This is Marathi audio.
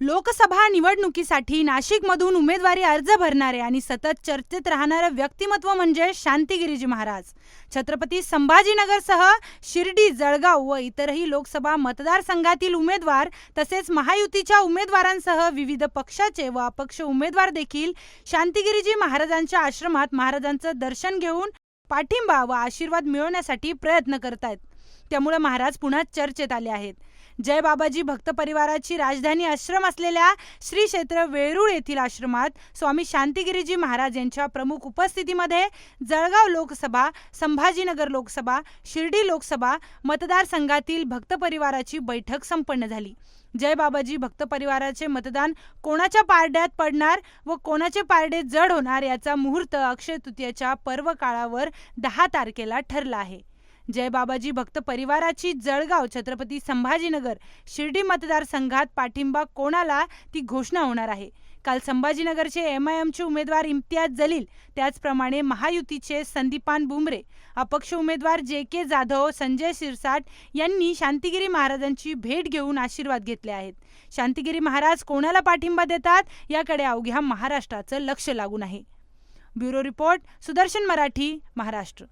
लोकसभा निवडणुकीसाठी नाशिकमधून उमेदवारी अर्ज भरणारे आणि सतत चर्चेत राहणारं व्यक्तिमत्व म्हणजे शांतिगिरीजी महाराज. छत्रपती संभाजीनगरसह शिर्डी जळगाव व इतरही लोकसभा मतदारसंघातील उमेदवार तसेच महायुतीच्या उमेदवारांसह विविध पक्षाचे व अपक्ष उमेदवार देखील शांतिगिरीजी महाराजांच्या आश्रमात महाराजांचं दर्शन घेऊन पाठिंबा व आशीर्वाद मिळवण्यासाठी प्रयत्न करत आहेत त्यामुळे महाराज पुन्हा चर्चेत आले आहेत. जय बाबाजी भक्त परिवाराची राजधानी आश्रम असलेल्या श्री क्षेत्र वेरूळ येथील आश्रमात स्वामी शांतिगिरीजी महाराज यांच्या प्रमुख उपस्थितीमध्ये जळगाव लोकसभा संभाजीनगर लोकसभा शिर्डी लोकसभा मतदारसंघातील भक्त परिवाराची बैठक संपन्न झाली. जय बाबाजी भक्त परिवाराचे मतदान कोणाच्या पारड्यात पडणार व कोणाचे पारडे जड होणार याचा मुहूर्त अक्षय तृतीयाच्या पर्व काळावर दहा तारखेला ठरला आहे. जय बाबाजी भक्त परिवाराची जळगाव छत्रपती संभाजीनगर शिर्डी मतदारसंघात पाठिंबा कोणाला? ती घोषणा होणार आहे. काल संभाजीनगरचे एम आय एमचे उमेदवार इम्तियाज जलील त्याचप्रमाणे महायुतीचे संदीपान बुमरे अपक्ष उमेदवार जे के जाधव संजय शिरसाट यांनी शांतिगिरी महाराजांची भेट घेऊन आशीर्वाद घेतले आहेत. शांतिगिरी महाराज कोणाला पाठिंबा देतात? याकडे अवघ्या महाराष्ट्राचं लक्ष लागून आहे. Bureau report Sudarshan Marathi Maharashtra.